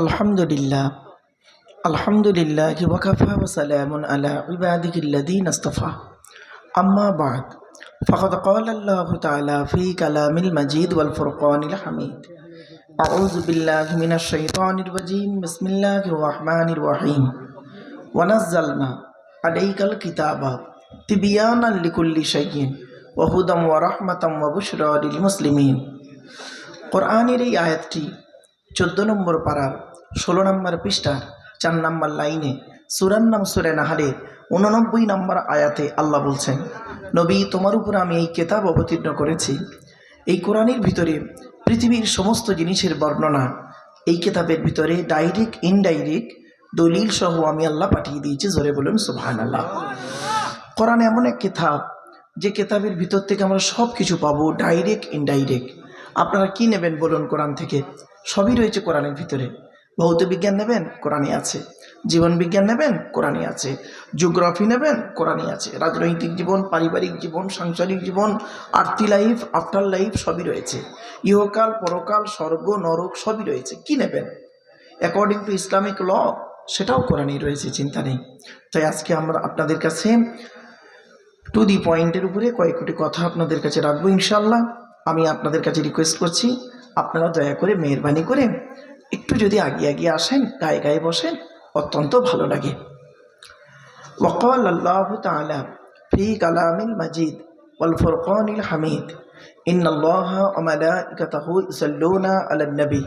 আলহামদুলিল্লাহ আলহামদুলিল্লাহ ওয়াকাফা ওসালাম আলা ইবাদিকিল্লাদিন আস্তফা আম্মা বাদ فقد قال الله تعالى في كلام المجيد والفرقان الحميد أعوذ بالله من الشيطان الرجيم بسم الله الرحمن الرحيم ونزلنا عليك الكتاب تبيانا لكل شيء وهدى ورحمة وبشرى للمسلمين কোরআনের এই আয়াতটি চোদ্দ নম্বর পাড়ার ষোলো নম্বর পৃষ্ঠার চার নম্বর লাইনে সুরান নাম সুরে নাহারে উননব্বই নম্বর আয়াতে আল্লাহ বলছেন, নবী, তোমার উপর আমি এই কেতাব অবতীর্ণ করেছি। এই কোরআনের ভিতরে পৃথিবীর সমস্ত জিনিসের বর্ণনা, এই কেতাবের ভিতরে ডাইরেক্ট ইনডাইরেক্ট দলিল সহ আমি আল্লাহ পাঠিয়ে দিয়েছি, জোরে বলুন সুবহান আল্লাহ কোরআন এমন এক কেতাব, যে কেতাবের ভিতর থেকে আমরা সব কিছু পাবো ডাইরেক্ট ইনডাইরেক্ট আপনারা কি নেবেন বলুন কোরআন থেকে? সবই রয়েছে কোরআনের ভিতরে। ভৌত বিজ্ঞান নেবেন কোরআনে আছে। জীবন বিজ্ঞান নেবেন কোরআনে আছে। জিওগ্রাফি নেবেন কোরআনে আছে। রাজনৈতিক জীবন, পারিবারিক জীবন, সাংসারিক জীবন আর্থি লাইফ, আফটার লাইফ সবই রয়েছে। ইহকাল, পরকাল, স্বর্গ, নরক সবই রয়েছে। কি নেবেন? অ্যাকর্ডিং টু ইসলামিক ল সেটাও কোরআনেই রয়েছে, চিন্তা নেই। তাই আজকে আমরা আপনাদের কাছে টু দি পয়েন্টের উপরে কয়েকটি কথা আপনাদের কাছে রাখব ইনশাল্লাহ আমি আপনাদের কাছে রিকোয়েস্ট করছি, আপনারা দয়া করে মেহরবানি করে একটু যদি আগিয়ে আগিয়ে আসেন গায়ে গায়ে বসেন অত্যন্ত ভালো লাগে وقال الله تعالى في كلام المجيد والفرقان الحميد إن الله وملائكته يصلون على النبي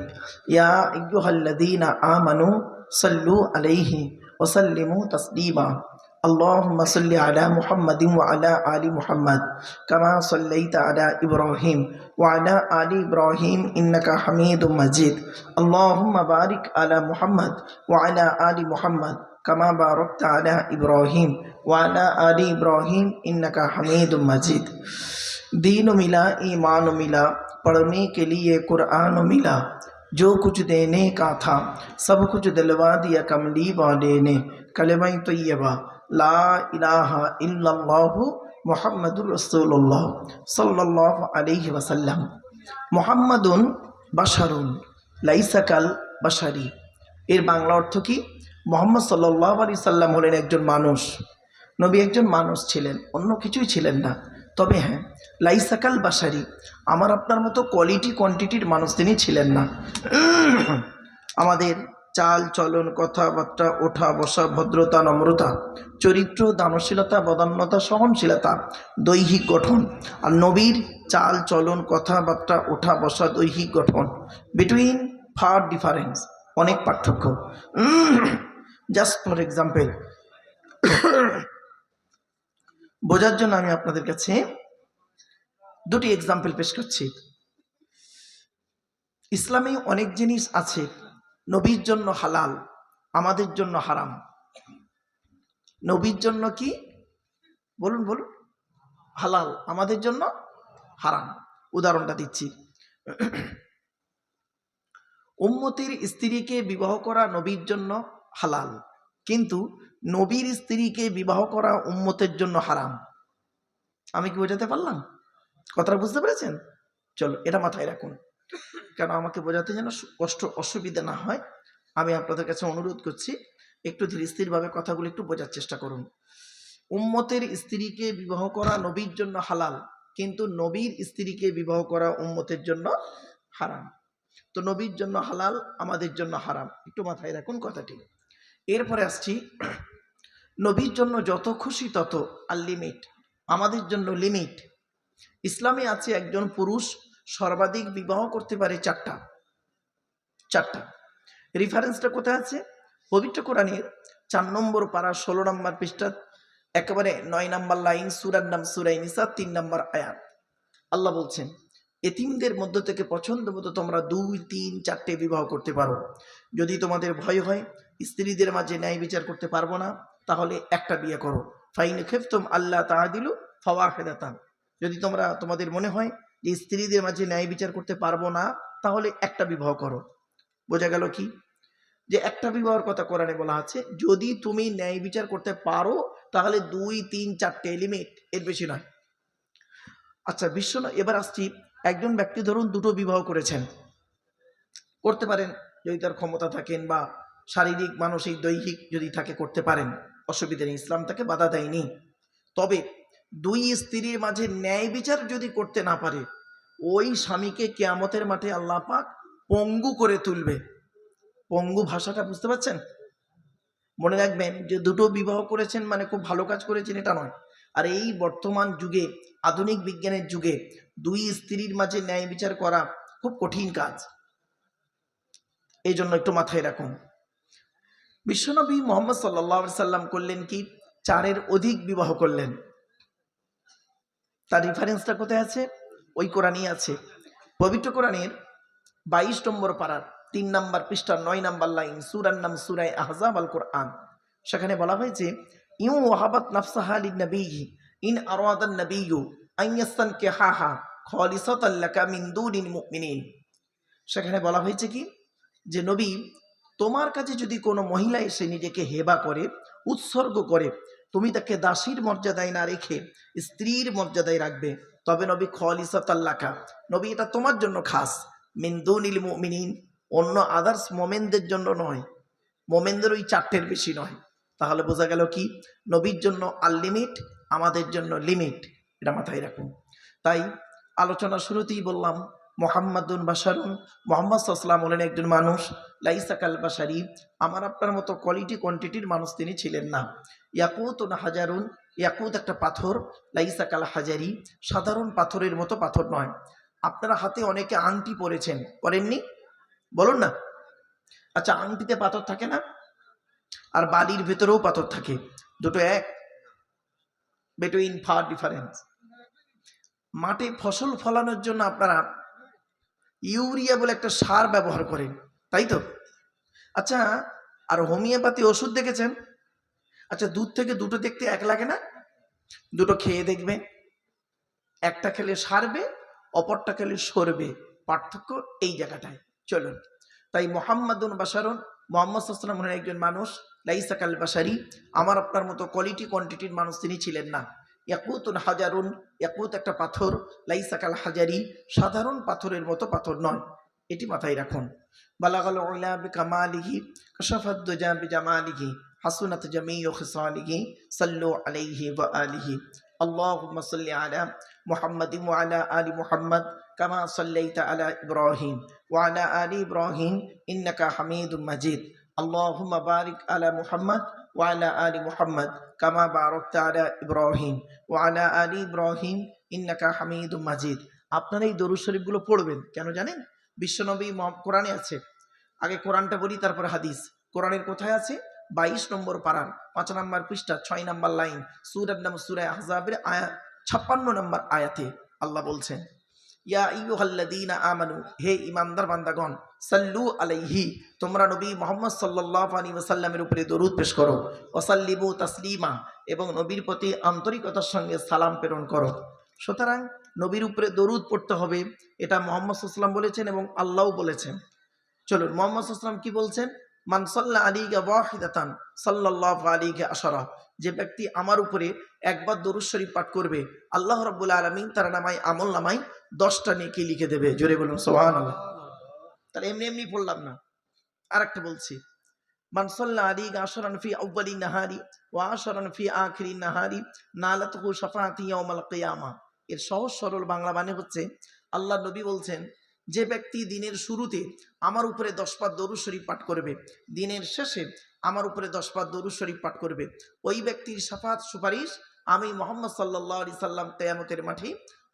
يا أيها الذين آمنوا صلوا عليه وسلموا تسليما اللهم صل على محمد وعلى آل محمد كما صليت على إبراهيم وعلى آل إبراهيم إنك حميد مجيد اللهم بارك على محمد وعلى آل محمد كما باركت على إبراهيم وعلى آل إبراهيم إنك حميد مجيد دین ملا ایمان ملا پڑھنے کے لیے قرآن ملا جو کچھ دینے کا تھا سب کچھ دلوا دیا کملی والے نے کلمہ طیبہ লা ইলাহা ইল্লাল্লাহু মোহাম্মদুর রসুল্লাহ সাল্লাহ আলিহি ওয়াসাল্লাম। মোহাম্মদুন বাশারুন লাইসাকাল বাশারি। এর বাংলা অর্থ কি? মোহাম্মদ সাল্লাহ আলি সাল্লাম হলেন একজন মানুষ। নবী একজন মানুষ ছিলেন, অন্য কিছুই ছিলেন না। তবে হ্যাঁ লাইসাকাল বাসারি আমার আপনার মতো কোয়ালিটি কোয়ান্টিটির মানুষ তিনি ছিলেন না। আমাদের চাল, চলন, কথাবার্তা, ওঠা, বসা, ভদ্রতা, নম্রতা, চরিত্র, দানশীলতা, বদান্যতা, সহনশীলতা, দৈহিক গঠন, আর নবীর চাল, চলন, কথাবার্তা, ওঠা, বসা, দৈহিক গঠন বিটুইন ফার ডিফারেন্স অনেক পার্থক্য। জাস্ট ফর এক্সাম্পল বোঝার জন্য আমি আপনাদের কাছে দুটি এক্সাম্পল পেশ করছি। ইসলামে অনেক জিনিস আছে নবীর জন্য হালাল, আমাদের জন্য হারাম। নবীর জন্য কি? বলুন বলুন। হালাল, আমাদের জন্য হারাম। উদাহরণটা দিচ্ছি। উম্মতির স্ত্রীকে বিবাহ করা নবীর জন্য হালাল, কিন্তু নবীর স্ত্রীকে বিবাহ করা উম্মতের জন্য হারাম। আমি কি বোঝাতে পারলাম? কথাটা বুঝতে পেরেছেন? চলো, এটা মাথায় রাখুন। কেন আমাকে বোঝাতে যেন কষ্ট, অসুবিধা না হয়, আমি আপনাদের কাছে অনুরোধ করছি, একটু ধীর স্থিরভাবে কথাগুলো একটু বোঝার চেষ্টা করুন। উম্মতের স্ত্রীকে বিবাহ করা নবীর জন্য হালাল, কিন্তু নবীর স্ত্রীকে বিবাহ করা উম্মতের জন্য হারাম। তো নবীর জন্য হালাল, আমাদের জন্য হারাম। একটু মাথায় রাখুন কথাটি। এরপরে আসছি, নবীর জন্য যত খুশি তত আর লিমিট আমাদের জন্য লিমিট। ইসলামে আছে একজন পুরুষ সর্বাধিক বিবাহ করতে পারে চারটা। চারটা। রেফারেন্সটা কোথায় আছে? পবিত্র কোরআনের চার নম্বর পাড়া ষোলো নম্বর পৃষ্ঠা, একেবারে নয় নম্বর লাইন, সুরার নাম সুরাই নিসা তিন নম্বর আয়াত। আল্লাহ বলছেন, এতিমদের মধ্য থেকে পছন্দ মতো তোমরা দুই, তিন, চারটে বিবাহ করতে পারো। যদি তোমাদের ভয় হয়, স্ত্রীদের মাঝে ন্যায় বিচার করতে পারব না, তাহলে একটা বিয়ে করো। ফাইন খেফতম আল্লাহ তাহা দিল ফওয়া খেদাতাম যদি তোমরা, তোমাদের মনে হয় যে স্ত্রীদের মাঝে ন্যায় বিচার করতে পারব না, তাহলে একটা বিবাহ করো। বোঝা গেল কি? যে একটা বিবাহের কথা কোরআনে বলা আছে, যদি তুমি ন্যায় বিচার করতে পারো, তাহলে দুই, তিন, চারটে লিমিট এর বেশি নয়। আচ্ছা বিশ্ব এবার আসছি, একজন ব্যক্তি ধরুন দুটো বিবাহ করেছেন। করতে পারেন, যদি তার ক্ষমতা থাকেন বা শারীরিক, মানসিক, দৈহিক যদি থাকে, করতে পারেন। অসুবিধা নেই, ইসলাম তাকে বাধা দেয়নি। তবে দুই স্ত্রীর মাঝে ন্যায় বিচার যদি করতে না পারে, ওই স্বামীকে কেয়ামতের মাঠে আল্লাহ পাক পঙ্গু করে তুলবে। পঙ্গু ভাষাটা বুঝতে পারছেন? মনে রাখবেন যে দুটো বিবাহ করেছেন মানে খুব ভালো কাজ করেছেন, এটা নয়। আর এই বর্তমান যুগে, আধুনিক বিজ্ঞানের যুগে, দুই স্ত্রীর মাঝে ন্যায় বিচার করা খুব কঠিন কাজ। এই জন্য একটু মাথায় রাখুন। বিশ্বনবী মোহাম্মদ সাল্লা সাল্লাম করলেন কি? চারের অধিক বিবাহ করলেন। তার রেফারেন্সটা কোথায় আছে? ওই কোরআনই আছে। পবিত্র কোরআনের বাইশ নম্বর পাড়ার তিন নাম্বার পৃষ্ঠার নয় নাম্বার লাইন সুরার নাম সুরায় আহজাব আল কোরআন। সেখানে বলা হয়েছে, ইউ ওয়াহাবাত নাফসাহালি নবীহি ইন আরওয়াদান নবীয়ু আইয়াস্তান কে হা হা খলিসাতাল্লাকা মিন দুনিল মুমিনিন। সেখানে বলা হয়েছে কি? যে নবী, তোমার কাছে যদি কোনো মহিলা এসে নিজেকে হেবা করে, উৎসর্গ করে তুমি তাকে দাসীর মর্যাদায় না রেখে স্ত্রীর মর্যাদায় রাখবে। তবে নবী খলিসাতাল্লাকা, নবী এটা তোমার জন্য খাস। মিন্দুনিল মুমিনিন, অন্য আদার্স মোমেনদের জন্য নয়। মোমেনদের ওই চারটের বেশি নয়। তাহলে বোঝা গেল কি? নবীর জন্য আনলিমিট আমাদের জন্য লিমিট এটা মাথায় রাখুন। তাই আলোচনা শুরুতেই বললাম মোহাম্মদুন বাসারুন মোহাম্মদ সাল্লাম হলেন একজন মানুষ। লাইসাকাল বাসারি আমার আপনার মতো কোয়ালিটি কোয়ান্টিটির মানুষ তিনি ছিলেন না। ইয়াকুত হাজারুন। ইয়াকুত একটা পাথর। লাইসাকাল হাজারি। সাধারণ পাথরের মতো পাথর নয়। আপনারা হাতে অনেকে আংটি পরেছেন। পরেননি? বলুন না। আচ্ছা আংটিতে পাথর থাকে না? আর বালির ভেতরেও পাথর থাকে। দুটো এক। বিটুইন ফার ডিফারেন্স মাঠে ফসল ফলানোর জন্য আপনারা ইউরিয়া বলে একটা সার ব্যবহার করেন, তাই তো? আচ্ছা আর হোমিওপ্যাথি ওষুধ দেখেছেন? আচ্ছা দুধ থেকে দুটো দেখতে এক লাগে না? দুটো খেয়ে দেখবে, একটা খেলে সারবে, অপরটা খেলে সরবে, পার্থক্য এই জায়গাটায়, চলুন। তাই মোহাম্মদুন বাসারুন মোহাম্মদ একজন মানুষ লাইসাকাল বাসারি আমার আপনার মতো কোয়ালিটি কোয়ান্টিটির মানুষ তিনি ছিলেন না। ইয়াকুতুন হাজারুন ইয়াকুত একটা পাথর লাইসাকাল হাজারি সাধারণ পাথরের মতো পাথর নয় এটি মাথায় রাখুন বালাগাল উলা বিকামালিহি কাশাফাত দুজা বিজামালিহি হাসুনাত জামিউ খিসালিহি সাল্লু আলাইহি ওয়া আলিহি اللهم صل على محمد وعلى آل محمد كما صليت على إبراهيم وعلى آل إبراهيم إنك حميد مجيد আল্লাহুম্মা বারিক আলা মুহাম্মদ ওয়ালা আলি মুহাম্মদ কামা বারকতা আলা ইব্রাহিম ওয়ালা আলি ইব্রাহিম ইন্নাকা হামিদুম মাজিদ আপনারা এই দরুদ শরীফগুলো পড়বেন, কেন জানেন? বিশ্বনবী কোরআনে আছে। আগে কোরআনটা বলি, তারপর হাদিস। কোরআনের কোথায় আছে? বাইশ নম্বর পারান পাঁচ নম্বর পৃষ্ঠা, ছয় নম্বর লাইন সুরার নাম সুরায় আহজাবের আয়া, ছাপ্পান্ন নম্বর আয়াতে। আল্লাহ বলছেন ইয়া ইয়ুহাল্লাদিনা আমানু, হে ইমানদার বান্দাগণ, সাল্লু আলাইহি, তোমরা নবী মোহাম্মদ সাল্লাল্লাহু আলাইহি ওয়াসাল্লামের উপরে দরুদ পেশ করো। ওয়াসাল্লিমু তাসলিমা, এবং নবীর প্রতি আন্তরিকতার সঙ্গে সালাম প্রেরণ করো। সুতরাং নবীর উপরে দরুদ পড়তে হবে, এটা মোহাম্মদ সাল্লাম বলেছেন এবং আল্লাহও বলেছেন। চলুন, মোহাম্মদ সাল্লাম কি বলছেন? মানসাল্লা আলীকে ওয়াহিদাতান সাল্লাহ আলীকে আশারা। যে ব্যক্তি আমার উপরে একবার দরুদ শরীফ পাঠ করবে, আল্লাহ রব্বুল আলমিন তার নামাই আমল নামাই দশটা নেকি লিখে দেবে। জোরে বলুন সোহান তাহলে এমনি এমনি পড়লাম না। আর একটা বলছি মানসাল্লা আলী আশরান ফি আউ্বালি নাহারি ও ফি আখরি নাহারি নালাতহু শাফাতি ইয়াউমাল কিয়ামা। এর সহজ সরল বাংলা মানে হচ্ছে, আল্লাহ নবী বলছেন যে ব্যক্তি দিনের শুরুতে আমার উপরে দশ পাত দরুদ শরীফ পাঠ করবে, দিনের শেষে আমার উপরে দশ পাত দরুদ শরীফ পাঠ করবে, ওই ব্যক্তির সাফাত সুপারিশ আমি মোহাম্মদ সাল্লাহ আলি সাল্লাম তেয়ামতের মাঠে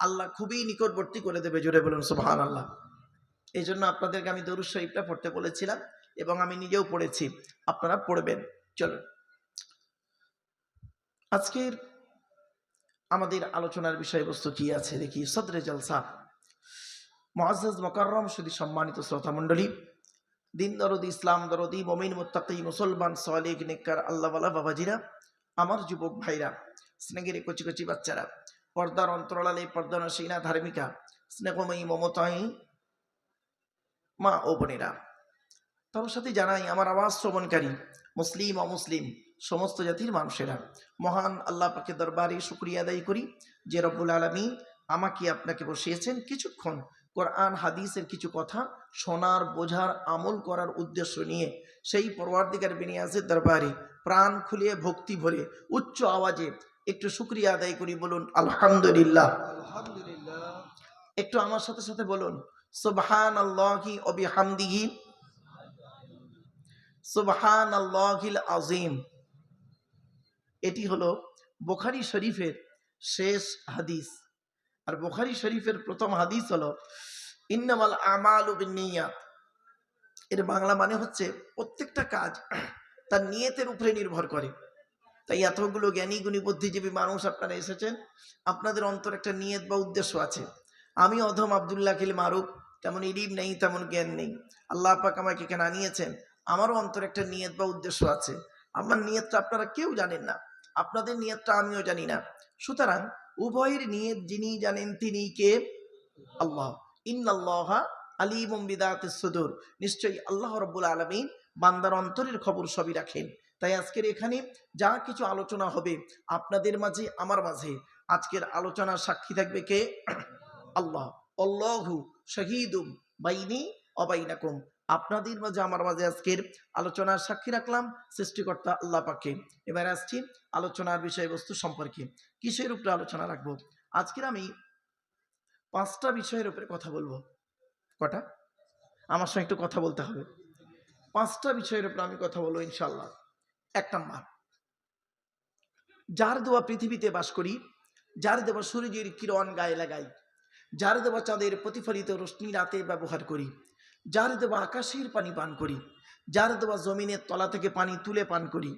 আল্লাহ খুবই নিকটবর্তী করে দেবে, জোরে বলুন সুবাহান আল্লাহ এই জন্য আপনাদেরকে আমি দরুদ শরীফটা পড়তে বলেছিলাম এবং আমি নিজেও পড়েছি, আপনারা পড়বেন, চলুন। আজকের আমাদের আলোচনার বিষয়বস্তু কি আছে? দেখি, সদরে জলসা মহাজ মকরম শুধু সম্মানিত শ্রোতা মণ্ডলী দিন দরদি, ইসলাম দরদি, মমিন, মোত্তাকি, মুসলমান সলেক নেকর আল্লাহওয়ালা বাবাজিরা, আমার যুবক ভাইরা, স্নেহের কচি কচি বাচ্চারা, পর্দার অন্তরালে, পর্দার সিনা ধার্মিকা, স্নেহময়ী, মমতায়ী মা ও বোনেরা তার সাথে জানাই আমার আওয়াজ শ্রবণকারী, মুসলিম, অমুসলিম, সমস্ত জাতির মানুষেরা, মহান আল্লাহ পাকে দরবারে শুক্রিয়া আদায় করি যে রব্বুল আলমী আমাকে আপনাকে বসিয়েছেন কিছুক্ষণ কোরআন, হাদিসের কিছু কথা শোনার, বোঝার, আমল করার উদ্দেশ্য নিয়ে সেই পরওয়ার্দিকার বিনিয়াসের দরবারে প্রাণ খুলিয়ে, ভক্তি ভরে, উচ্চ আওয়াজে একটু শুক্রিয়া আদায় করি বলুন, আলহামদুলিল্লাহ। একটু আমার সাথে সাথে বলুন সুবহান আল্লাহি অবিহামদিহি সুবহান আল্লাহিল আজিম এটি হলো বোখারি শরীফের শেষ হাদিস। আর বোখারি শরীফের প্রথম হাদিস হলো ইন্নামাল আমাল এর বাংলা মানে হচ্ছে প্রত্যেকটা কাজ তার নিয়তের উপরে নির্ভর করে। তাই এতগুলো জ্ঞানী, গুণী, বুদ্ধিজীবী মানুষ আপনারা এসেছেন, আপনাদের অন্তর একটা নিয়ত বা উদ্দেশ্য আছে। আমি অধম আবদুল্লাহ খিল মারুফ, তেমন ইলিম নেই, তেমন জ্ঞান নেই। আল্লাহ পাক আমাকে এখানে আনিয়েছেন, আমারও অন্তর একটা নিয়ত বা উদ্দেশ্য আছে। আমার নিয়তটা আপনারা কেউ জানেন না, আপনাদের নিয়তটা আমিও জানি না। সুতরাং উভয়ের নিয়ত যিনি জানেন তিনি কে? আল্লাহ। ইন্নাল্লাহ আলিমুম বিদাত সুদূর। নিশ্চয়ই আল্লাহ রব্বুল আলমিন বান্দার অন্তরের খবর সবই রাখেন। তাই আজকের এখানে যা কিছু আলোচনা হবে আপনাদের মাঝে, আমার মাঝে, আজকের আলোচনার সাক্ষী থাকবে কে? আল্লাহ। অল্লাহু শহীদুম বাইনি অবাইনাকুম আপনাদের মাঝে, আমার মাঝে আজকের আলোচনার সাক্ষী রাখলাম সৃষ্টিকর্তা আল্লাহ পাকে। এবার আসছি আলোচনার বিষয়বস্তু সম্পর্কে। কিসের উপরে আলোচনা রাখব? আজকের আমি পাঁচটা বিষয়ের উপরে কথা বলব। কটা? আমার সঙ্গে একটু কথা বলতে হবে। পাঁচটা বিষয়ের উপরে আমি কথা বলব ইনশাল্লাহ এক নম্বর, যার দেওয়া পৃথিবীতে বাস করি, যার দেওয়া সূর্যের কিরণ গায়ে লাগাই, যার দেওয়া চাঁদের প্রতিফলিত রশ্মি রাতে ব্যবহার করি, যার দেওয়া আকাশের পানি পান করি, যার দেওয়া জমিনের তলা থেকে পানি তুলে পান করি,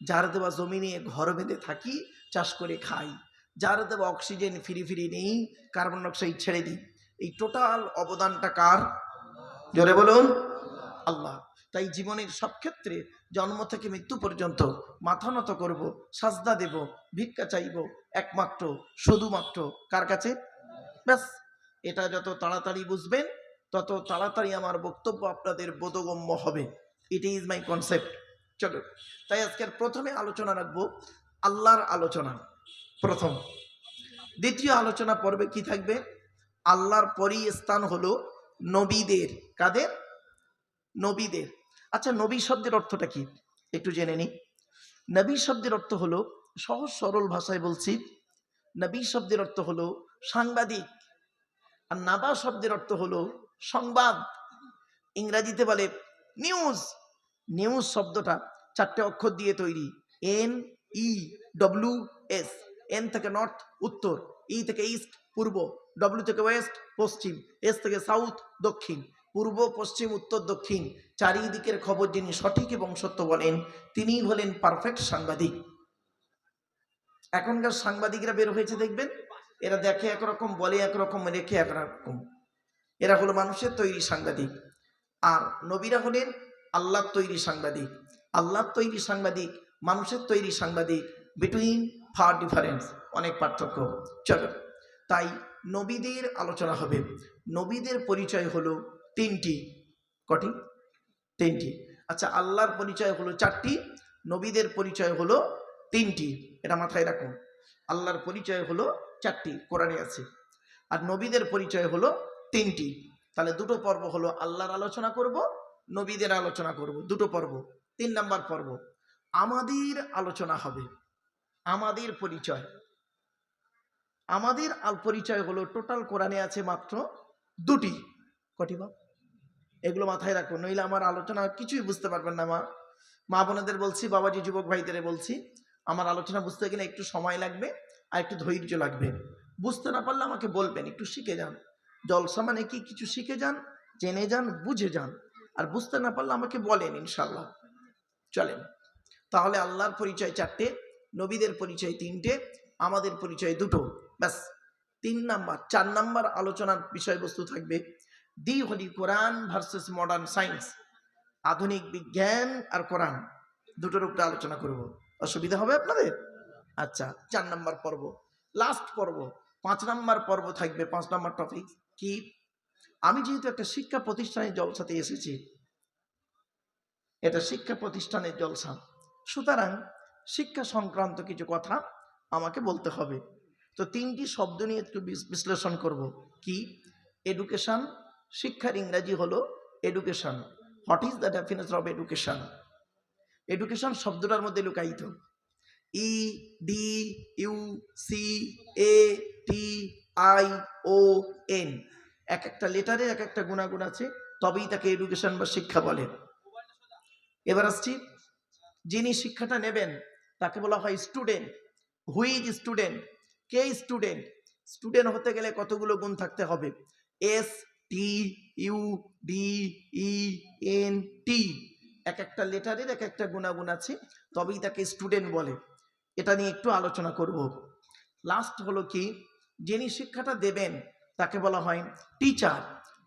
যার দেওয়া জমিনে ঘর বেঁধে থাকি, চাষ করে খাই। যার দেওয়া অক্সিজেন ফিরি ফিরি নেই কার্বন ডাইঅক্সাইড ছেড়ে দিই। এই টোটাল অবদানটা কার? জোরে বলুন। আল্লাহ। তাই জীবনের সব ক্ষেত্রে জন্ম থেকে মৃত্যু পর্যন্ত মাথা নত করব, সাজদা দেব, ভিক্ষা চাইব, একমাত্র, শুধুমাত্র। কার কাছে? ব্যাস। এটা যত তাড়াতাড়ি বুঝবেন, তত তাড়াতাড়ি আমার বক্তব্য আপনাদের বোধগম্য হবে। ইট ইজ মাই কনসেপ্ট চলো। তাই আজকের প্রথমে আলোচনা রাখব, আল্লাহর আলোচনা। প্রথম। দ্বিতীয় আলোচনা পর্বে কি থাকবে? আল্লাহর পরই স্থান হলো নবীদের। কাদের? নবীদের। আচ্ছা নবী শব্দের অর্থটা কি? একটু জেনে নিই। নবী শব্দের অর্থ হলো, সহজ সরল ভাষায় বলছি, নবী শব্দের অর্থ হলো সাংবাদিক। আর নাবা শব্দের অর্থ হলো সংবাদ। ইংরাজিতে বলে নিউজ। নিউজ শব্দটা চারটে অক্ষর দিয়ে তৈরি। N E W S. N থেকে নর্থ উত্তর ই থেকে ইস্ট পূর্ব ডব্লিউ থেকে ওয়েস্ট পশ্চিম এস থেকে সাউথ দক্ষিণ, পূর্ব, পশ্চিম, উত্তর, দক্ষিণ। চারিদিকের খবর যিনি সঠিক এবং সত্য বলেন, তিনিই হলেন পারফেক্ট সাংবাদিক। এখনকার সাংবাদিকরা বের হয়েছে দেখবেন, এরা দেখে একরকম, বলে একরকম, রেখে একরকম। এরা হলো মানুষের তৈরি সাংবাদিক। আর নবীরা হলেন আল্লাহর তৈরি সাংবাদিক। আল্লাহর তৈরি সাংবাদিক, মানুষের তৈরি সাংবাদিক। বিটুইন ফার ডিফারেন্স অনেক পার্থক্য। চলো, তাই নবীদের আলোচনা হবে। নবীদের পরিচয় হলো তিনটি। কটি? তিনটি। আচ্ছা আল্লাহর পরিচয় হলো চারটি, নবীদের পরিচয় হলো তিনটি। এটা মাথায় রাখুন আল্লাহর পরিচয় হলো চারটি, কোরআনে আছে। আর নবীদের পরিচয় হলো তিনটি। তাহলে দুটো পর্ব হলো আল্লাহর আলোচনা করব, নবীদের আলোচনা করব। দুটো পর্ব, তিন নাম্বার পর্ব। আমাদের আলোচনা হবে আমাদের পরিচয়। আমাদের আল পরিচয় হলো টোটাল কোরআনে আছে মাত্র দুটি। কটি বা এগুলো মাথায় রাখুন নইলে আমার আলোচনা কিছুই বুঝতে পারবেন না মা। মা বোনেদের বলছি, বাবাজি, যুবক ভাইদের বলছি, আমার আলোচনা বুঝতে গেলে একটু সময় লাগবে আর একটু ধৈর্য লাগবে। বুঝতে না পারলে আমাকে বলবেন, একটু শিখে যান। জলসা মানে কি? কিছু শিখে যান, জেনে যান, বুঝে যান। আর বুঝতে না পারলে আমাকে বলেন ইনশাল্লাহ চলেন। তাহলে আল্লাহর পরিচয় চারটে। নবীদের পরিচয় তিনটে, আমাদের পরিচয় দুটো। ব্যাস, তিন নাম্বার, চার নাম্বার আলোচনার বিষয়বস্তু থাকবে, the holy Quran versus modern science আধুনিক বিজ্ঞান আর কোরআন। দুটোর উপরে আলোচনা করব। অসুবিধা হবে আপনাদের? আচ্ছা চার নাম্বার পর্ব। লাস্ট পর্ব, পাঁচ নাম্বার পর্ব থাকবে, পাঁচ নাম্বার টপিক কি? আমি যেহেতু একটা শিক্ষা প্রতিষ্ঠানের জলসাতে এসেছি, এটা শিক্ষা প্রতিষ্ঠানের জলসা। সুতরাং শিক্ষা সংক্রান্ত কিছু কথা আমাকে বলতে হবে। তো তিনটি শব্দ নিয়ে একটু বিশ্লেষণ করব। কি? এডুকেশন শিক্ষার ইংরাজি হলো education what is the definition of education education শব্দটার মধ্যে লুকায়িত। E D U C A T I O N এক একটা লেটারে এক একটা গুণাগুণ আছে, তবেই তাকে এডুকেশন বা শিক্ষা বলে। এবার আসছি, যিনি শিক্ষাটা নেবেন তাকে বলা হয় স্টুডেন্ট হুইজ স্টুডেন্ট কে স্টুডেন্ট স্টুডেন্ট হতে গেলে কতগুলো গুণ থাকতে হবে? S T U D E N T এক একটা লেটারের এক একটা গুণাগুণ আছে, তবেই তাকে স্টুডেন্ট বলে। এটা নিয়ে একটু আলোচনা করব। লাস্ট হলো কি? যিনি শিক্ষাটা দেবেন, তাকে বলা হয় teacher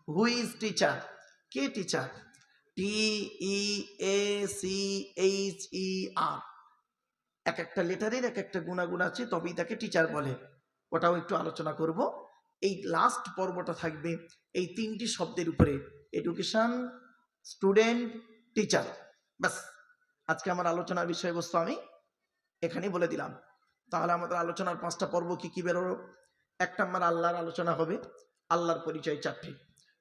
who is teacher K teacher T E A C H E R এক একটা লেটারের এক একটা গুণাগুণ আছে, তবেই তাকে টিচার বলে। ওটাও একটু আলোচনা করব। এই লাস্ট পর্বটা থাকবে এই তিনটি শব্দের উপরে। এডুকেশন স্টুডেন্ট টিচার ব্যাস, আজকে আমার আলোচনার বিষয়বস্তু আমি এখানেই বলে দিলাম। তাহলে আমাদের আলোচনার পাঁচটা পর্ব কি কি বেরোলো? এক নম্বর আল্লাহর আলোচনা হবে, আল্লাহর পরিচয় চারটি।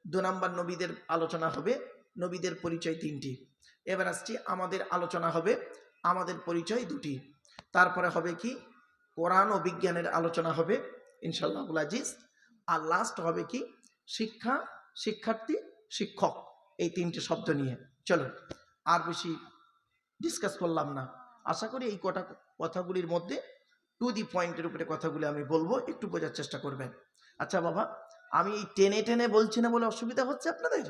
দু নম্বর নবীদের আলোচনা হবে, নবীদের পরিচয় তিনটি। এবার আসছি, আমাদের আলোচনা হবে, আমাদের পরিচয় দুটি। তারপরে হবে কি? কোরআন ও বিজ্ঞানের আলোচনা হবে ইনশাল্লাহ আজিজ। আর লাস্ট হবে কি? শিক্ষা, শিক্ষার্থী, শিক্ষক, এই তিনটে শব্দ নিয়ে। চলো আর বেশি ডিসকাস করলাম না। আশা করি এই কটা কথাগুলির মধ্যে টু দি পয়েন্টের উপরে কথাগুলি আমি বলব, একটু বোঝার চেষ্টা করবেন। আচ্ছা বাবা, আমি টেনে টেনে বলছি না বলে অসুবিধা হচ্ছে আপনাদের?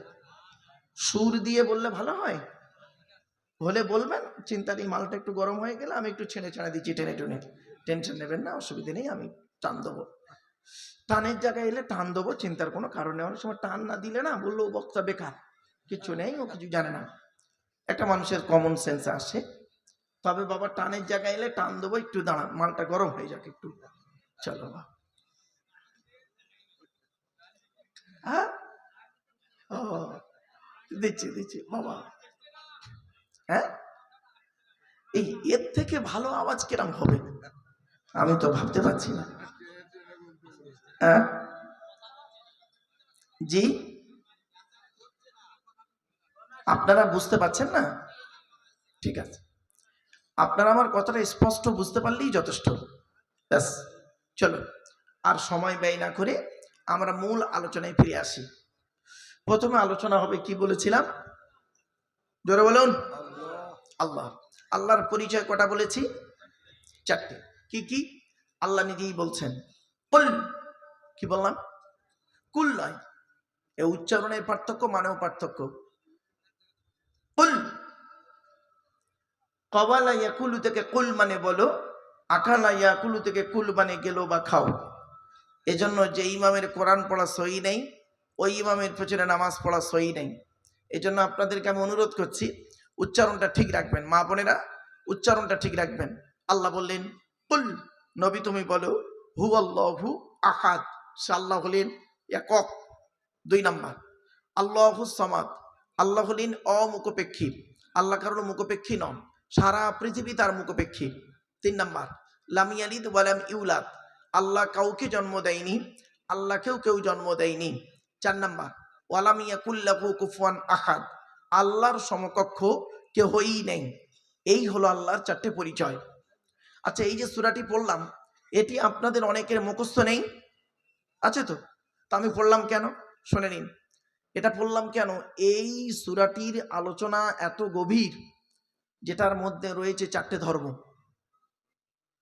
সুর দিয়ে বললে ভালো হয়? হলে বলবেন, চিন্তা এই মালটা একটু গরম হয়ে গেলে আমি একটু ছেড়ে ছেড়ে দিচ্ছি, টেনে টেনে। টেনশন নেবেন না, অসুবিধা নেই, আমি টান দেবো। টানের জায়গায় এলে টান দেবো, চিন্তার কোনো কারণে অনেক সময় টান না দিলে না, বলল বক্তা বেকার, কিছু নেই, ও কিছু জানে না। একটা মানুষের কমন সেন্স আসে। তবে বাবা, টানের জায়গায় এলে টান দেবো, একটু দাঁড়ান, মালটা গরম হয়ে যাক একটু। চলো বাবা। হ্যাঁ? ও, দিচ্ছি দিচ্ছি, বাবা। হ্যাঁ? এই এর থেকে ভালো আওয়াজ কিরম হবে? আমি তো ভাবতে পারছি না। হ্যাঁ? জি? আপনারা বুঝতে পারছেন না? ঠিক আছে। আপনারা আমার কথাটা স্পষ্ট বুঝতে পারলেই যথেষ্ট। ব্যাস চলো আর সময় ব্যয় না করে আমরা মূল আলোচনায় ফিরে আসি। প্রথমে আলোচনা হবে কি বলেছিলাম? জোরে বলুন। আল্লাহ। আল্লাহর পরিচয় কটা বলেছি? চারটে। কি কি? আল্লাহ নিজেই বলছেন। কুল। কি বললাম? কুল নয়। এ উচ্চারণের পার্থক্য মানেও পার্থক্য। কুল। কবালা ইয়াকুলু থেকে কুল মানে বলো, আকালা ইয়াকুলু থেকে কুল মানে গেল বা খাও। এজন্য যে ইমামের কোরআন পড়া সই নেই, ওই ইমামের পেছনে নামাজ পড়া সই নেই। এজন্য আপনাদেরকে আমি অনুরোধ করছি উচ্চারণটা ঠিক রাখবেন, মা বোনেরা, উচ্চারণটা ঠিক রাখবেন। আল্লাহ বললেন, কুল, নবী তুমি বলো হু আল্লাহু আহাদ। আল্লাহ হলেন একক, দুই নাম্বার। আল্লাহু সমাদ। আল্লাহ হলেন অমুখপেক্ষী। আল্লাহ কারণ মুখপেক্ষী নন, সারা পৃথিবী তার মুখপেক্ষী। তিন নাম্বার লামিয়ালিদ ওয়ালাম ইউলাদ। আল্লাহ কাউকে জন্ম দেয়নি, আল্লাহকেও কেউ জন্ম দেয়নি। চার নাম্বার ওয়ালামিয়াকুল্লাহু কুফুয়ান আহাদ। আল্লাহর সমকক্ষ কেহই নেই। এই হলো আল্লাহর চারটে পরিচয়। আচ্ছা এই যে সুরাটি পড়লাম, এটি আপনাদের অনেকের মুখস্থ নেই? আছে তো? তা আমি পড়লাম কেন? শুনে নিন। এটা পড়লাম কেন? এই সুরাটির আলোচনা এত গভীর, যেটার মধ্যে রয়েছে চারটে ধর্ম।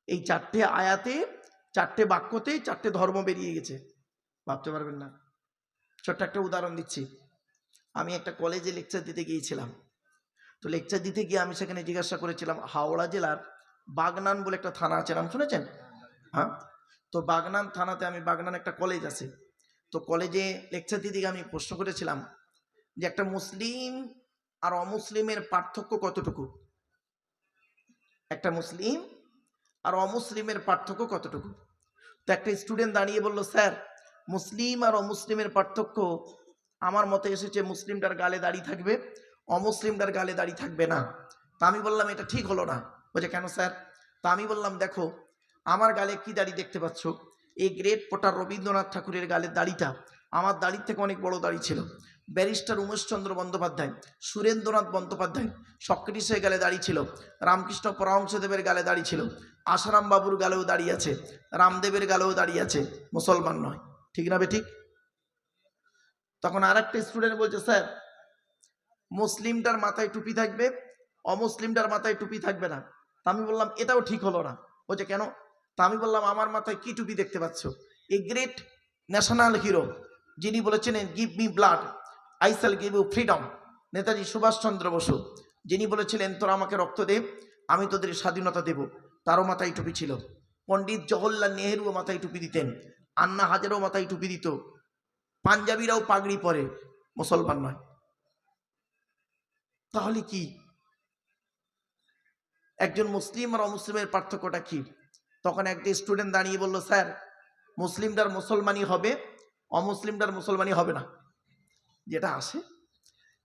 এই চারটে আয়াতে, চারটে বাক্যতে চারটে ধর্ম বেরিয়ে গেছে। ভাবতে পারবেন না। ছোট্ট একটা উদাহরণ দিচ্ছি। আমি একটা কলেজে লেকচার দিতে গিয়েছিলাম। তো লেকচার দিতে গিয়ে আমি সেখানে জিজ্ঞাসা করেছিলাম, হাওড়া জেলার বাগনান বলে একটা থানা আছে, নাম শুনেছেন? হ্যাঁ? তো বাগনান থানাতে আমি, বাগনান একটা কলেজ আছে। তো কলেজে লেকচার গিয়ে আমি প্রশ্ন করেছিলাম যে একটা মুসলিম আর অমুসলিমের পার্থক্য কতটুকু? একটা মুসলিম আর অমুসলিমের পার্থক্য কতটুকু? তো একটা স্টুডেন্ট দাঁড়িয়ে বলল, স্যার, মুসলিম আর অমুসলিমের পার্থক্য আমার মতে এসেছে মুসলিমটার গালে দাড়ি থাকবে, অমুসলিমটার গালে দাড়ি থাকবে না। তা আমি বললাম, এটা ঠিক হলো না। বলছে, কেন স্যার? তা আমি বললাম, দেখো, আমার গালে কি দাড়ি দেখতে পাচ্ছ? এই গ্রেট পোটার রবীন্দ্রনাথ ঠাকুরের গালের দাড়িটা আমার দাড়ির থেকে অনেক বড় দাড়ি ছিল। ব্যারিস্টার উমেশচন্দ্র বন্দ্যোপাধ্যায়, সুরেন্দ্রনাথ বন্দ্যোপাধ্যায়, সক্রেটিসের গালে দাড়ি ছিল, রামকৃষ্ণ পরমহংসদেবের গালে দাড়ি ছিল আসারাম বাবুর গালেও দাঁড়িয়ে আছে, রামদেবের গালেও দাঁড়িয়ে আছে, মুসলমান নয়। ঠিক না বে ঠিক? তখন আর একটা স্টুডেন্ট বলছে, স্যার, মুসলিমটার মাথায় টুপি থাকবে, অমুসলিমটার মাথায় টুপি থাকবে না। তা আমি বললাম, এটাও ঠিক হলো না। বলছে, কেন? তা আমি বললাম, আমার মাথায় কি টুপি দেখতে পাচ্ছ? এ গ্রেট ন্যাশনাল হিরো যিনি বলেছেন give me blood I shall give you freedom Netaji Subhashchandra Bose, যিনি বলেছিলেন, তোরা আমাকে রক্ত দে, আমি তোদের স্বাধীনতা দেব। তারও মাথায় টুপি ছিল। পণ্ডিত জওহরলাল নেহেরুও মাথায় টুপি দিতেন। আন্না হাজারও মাথায় টুপি দিত। পাঞ্জাবিরাও পাগড়ি পরে, মুসলমান নয়। তাহলে কি? একজন মুসলিম আর অমুসলিমের পার্থক্যটা কি? তখন একটি স্টুডেন্ট দাঁড়িয়ে বলল, স্যার, মুসলিমটার মুসলমানই হবে, অমুসলিমটার মুসলমানই হবে না। যেটা আসে।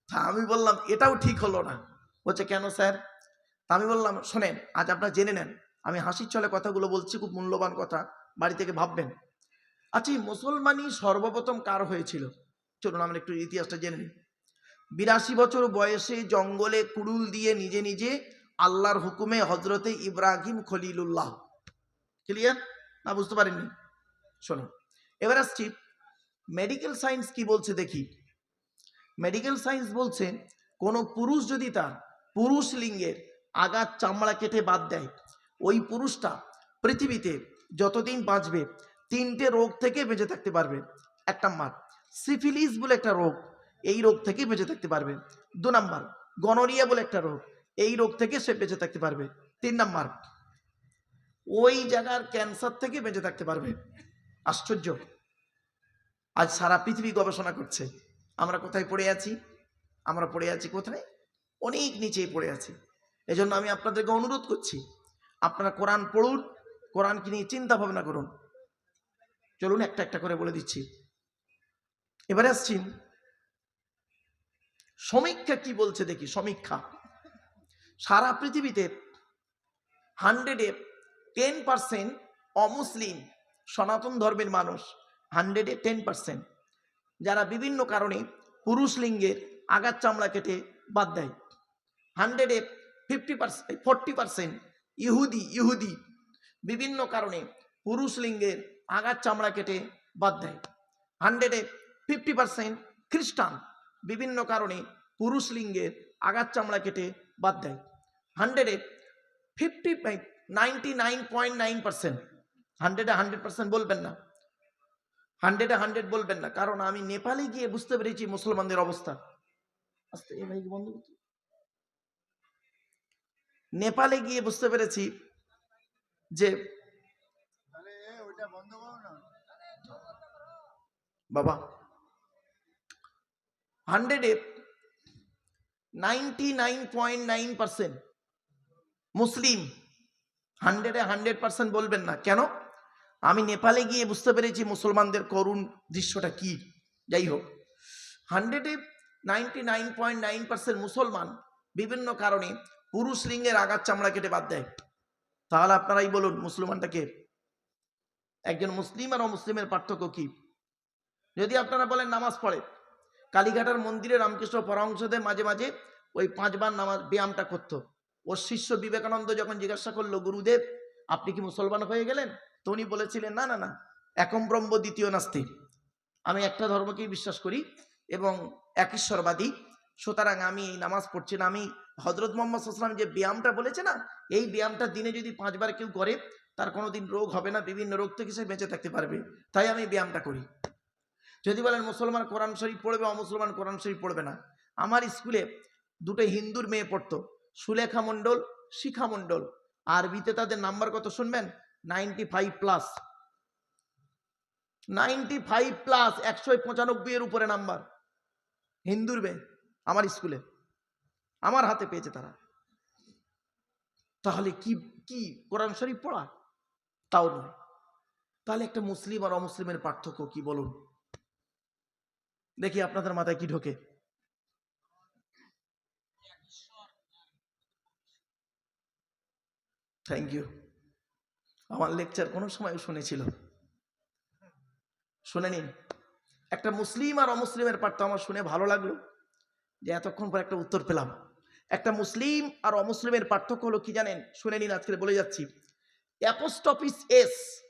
তা আমি বললাম, এটাও ঠিক হলো না। বলছে, কেন স্যার? তা আমি বললাম, শোনেন, আজ আপনারা জেনে নেন, আমি হাসির চলে কথাগুলো বলছি, খুব মূল্যবান কথা, বাড়ি থেকে ভাববেন। আচ্ছা এই মুসলমানই সর্বপ্রথম কার হয়েছিল? চলুন আমরা একটু ইতিহাসটা জেনে নিই। বিরাশি বছর বয়সে জঙ্গলে কুড়ুল দিয়ে নিজে নিজে আল্লাহর হুকুমে হজরতে ইব্রাহিম খলিলুল্লাহ। ক্লিয়ার না, বুঝতে পারেননি শোনো, এবার আসছি মেডিকেল সায়েন্স কি বলছে দেখি। মেডিকেল সায়েন্স বলছে কোনো পুরুষ যদি তার পুরুষ লিঙ্গের আগার চামড়া কেটে বাদ দেয়, ওই পুরুষটা পৃথিবীতে যতদিন বাঁচবে তিনটে রোগ থেকে বেঁচে থাকতে পারবে। এক নাম্বার সিফিলিস বলে একটা রোগ, এই রোগ থেকে বেঁচে থাকতে পারবে। দু নাম্বার, গনোরিয়া বলে একটা রোগ, এই রোগ থেকে সে বেঁচে থাকতে পারবে। তিন নাম্বার, ওই জায়গার ক্যান্সার থেকে বেঁচে থাকতে পারবে। আশ্চর্য। আজ সারা পৃথিবী গবেষণা করছে, আমরা কোথায় পড়ে আছি? আমরা পড়ে আছি কোথায়? অনেক নিচেই পড়ে আছি। এজন্য আমি আপনাদেরকে অনুরোধ করছি, আপনারা কোরআন পড়ুন, কোরআনকে নিয়ে চিন্তা ভাবনা করুন। চলুন একটা একটা করে বলে দিচ্ছি। এবারে আসছি। সমীক্ষা কি বলছে দেখি, সমীক্ষা। সারা পৃথিবীতে হান্ড্রেডে টেন পার্সেন্ট অমুসলিম সনাতন ধর্মের মানুষ হান্ড্রেডে টেন পার্সেন্ট যারা বিভিন্ন কারণে পুরুষ লিঙ্গের আগার চামড়া কেটে বাদ দেয়। হান্ড্রেডে ফিফটি পার্সেন্ট ফোরটি পার্সেন্ট ইহুদি ইহুদি। বিভিন্ন কারণে পুরুষ লিঙ্গের আগার চামড়া কেটে বাদ দেয়। হান্ড্রেডে ফিফটি পার্সেন্ট খ্রিস্টান বিভিন্ন কারণে পুরুষ লিঙ্গের আগার চামড়া কেটে বাদ দেয়। হান্ড্রেডে fifty ninety nine point nine percent হান্ড্রেডে হান্ড্রেড পার্সেন্ট বলবেন না। হান্ড্রেডে হান্ড্রেড বলবেন না, কারণ আমি নেপালে গিয়ে বুঝতে পেরেছি মুসলমানদের অবস্থা। আস্তে এই ভাই নেপালে গিয়ে বুঝতে পেরেছি যে বাবা হান্ড্রেডে ninety nine point nine percent মুসলিম হান্ড্রেডে হান্ড্রেড পার্সেন্ট বলবেন না। কেন? আমি নেপালে গিয়ে বুঝতে পেরেছি মুসলমানদের করুণ দৃশ্যটা কি। যাই হোক হান্ড্রেডে ninety nine point nine percent মুসলমান বিভিন্ন কারণে পুরুষ লিঙ্গের আঘাত চামড়া কেটে বাদ দেয়। তাহলে আপনারাই বলুন মুসলমানটাকে, একজন মুসলিম আর অমুসলিমের পার্থক্য কি? যদি আপনারা বলেন নামাজ পড়ে, কালীঘাটার মন্দিরে রামকৃষ্ণ পরমংসদের মাঝে মাঝে ওই পাঁচবার নামাজ, ব্যায়ামটা করত। ওর শিষ্য বিবেকানন্দ যখন জিজ্ঞাসা করল, গুরুদেব, আপনি কি মুসলমান হয়ে গেলেন? তো উনি বলেছিলেন, না না না, একম ব্রহ্ম দ্বিতীয় নাস্তি। আমি একটা ধর্মকেই বিশ্বাস করি এবং একেশ্বরবাদী সুতরাং আমি এই নামাজ পড়ছি না। আমি হজরত মোহাম্মদ সাল্লাম যে ব্যায়ামটা বলেছে না, এই ব্যায়ামটা দিনে যদি পাঁচবার কেউ করে, তার কোনোদিন রোগ হবে না। বিভিন্ন রোগ থেকে সে বেঁচে থাকতে পারবে। তাই আমি ব্যায়ামটা করি। যদি বলেন মুসলমান কোরআন শরীফ পড়বে, অমুসলমান কোরআন শরীফ পড়বে না। আমার স্কুলে দুটো হিন্দুর মেয়ে পড়তো, সুলেখা মণ্ডল, শিখা মণ্ডল। আরবিতে তাদের নাম্বার কত শুনবেন? Ninety five plus. Ninety five plus একশো পঁচানব্বই এর উপরে নাম্বার। হিন্দুর মেয়ে, আমার স্কুলে। আমার হাতে পেয়েছে তারা। তাহলে কি কি কোরআন শরীফ পড়া? তাও নয়। তাহলে একটা মুসলিম আর অমুসলিমের পার্থক্য কি বলুন? দেখি আপনাদের মাথায় কি ঢোকে। থ্যাংক ইউ আমার লেকচার কোনো সময় শুনেছিল। শুনে নিন। একটা মুসলিম আর অমুসলিমের পার্থক্য আমার শুনে ভালো লাগল যে এতক্ষণ পর একটা উত্তর পেলাম। একটা মুসলিম আর অমুসলিমের পার্থক্য হলো কি জানেন? শুনে নিন আজকে বলে যাচ্ছি। অ্যাপোস্ট অফিস এস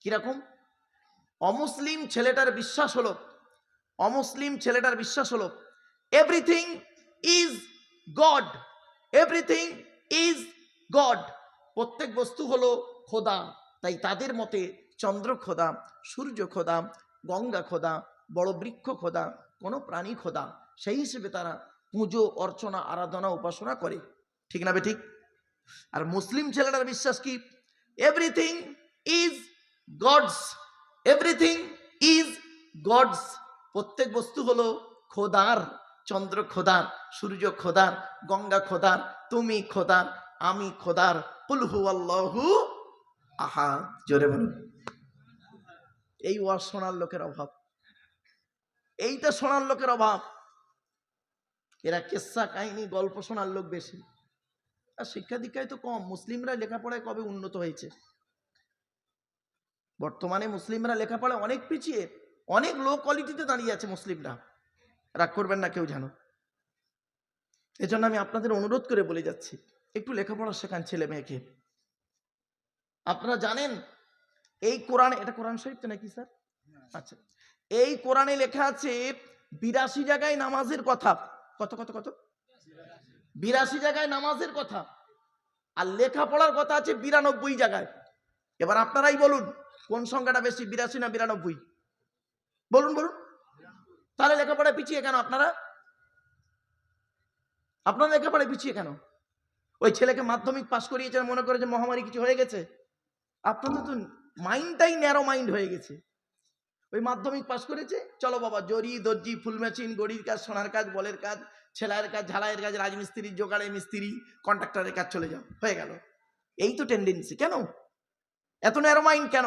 কীরকম? অমুসলিম ছেলেটার বিশ্বাস হলো অমুসলিম ছেলেটার বিশ্বাস হলো everything is God everything is God প্রত্যেক বস্তু হলো খোদা। তাই তাদের মতে চন্দ্র খোদা, সূর্য খোদা, গঙ্গা খোদা, বড় বৃক্ষ খোদা, কোনো প্রাণী খোদা। সেই হিসেবে তারা পুজো, অর্চনা, আরাধনা, উপাসনা করে। ঠিক না ঠিক? আর মুসলিম ছেলেটার বিশ্বাস কি? Everything is God's everything is God's প্রত্যেক বস্তু হলো খোদার, চন্দ্র খোদার, সূর্য খোদার, গঙ্গা খোদার, তুমি খোদার, আমি খোদার। কুলহু আল্লাহু আহা জোরে বলুন। এই ওয়াজ শোনার লোকের অভাব। এইটা শোনার লোকের অভাব। এরা কেসা কাহিনী, গল্প শোনার লোক বেশি। আর শিক্ষা দীক্ষায় তো কম। মুসলিমরা লেখাপড়ায় কবে উন্নত হয়েছে? বর্তমানে মুসলিমরা লেখাপড়ায় অনেক পিছিয়ে। অনেক লো কোয়ালিটিতে দাঁড়িয়ে আছে মুসলিমরা। রাগ করবেন না কেউ জানো এজন্য আমি আপনাদের অনুরোধ করে বলে যাচ্ছি, একটু লেখাপড়া শেখান ছেলে মেয়েকে। আপনারা জানেন, এই কোরআন, এটা কোরআন শরীফ তো নাকি স্যার? আচ্ছা এই কোরআনে লেখা আছে, বিরাশি জায়গায় নামাজের কথা। কত কত কত? বিরাশি জায়গায় নামাজের কথা। আর লেখাপড়ার কথা আছে বিরানব্বই জায়গায়। এবার আপনারাই বলুন, কোন সংখ্যাটা বেশি, বিরাশি না বিরানব্বই? বলুন বলুন। তাহলে লেখাপড়ায় পিছিয়ে কেন আপনারা? আপনারা লেখাপড়ায় পিছিয়ে কেন? ওই ছেলেকে মাধ্যমিক পাশ করিয়েছেন, মনে করে যে মহামারী কিছু হয়ে গেছে? আপনাদের তো মাইন্ডটাই ন্যারো মাইন্ড হয়ে গেছে। ওই মাধ্যমিক পাশ করেছে? চলো বাবা, জরি, দর্জি, ফুল মেশিন, গড়ির কাজ, সোনার কাজ, বলের কাজ ছেলাইয়ের কাজ, ঝালাইয়ের কাজ, রাজমিস্ত্রি, জোগাড়ের মিস্ত্রি কন্ট্রাক্টরের কাজ চলে যাও। হয়ে গেল। এই তো টেন্ডেন্সি কেন? এত ন্যারো মাইন্ড কেন?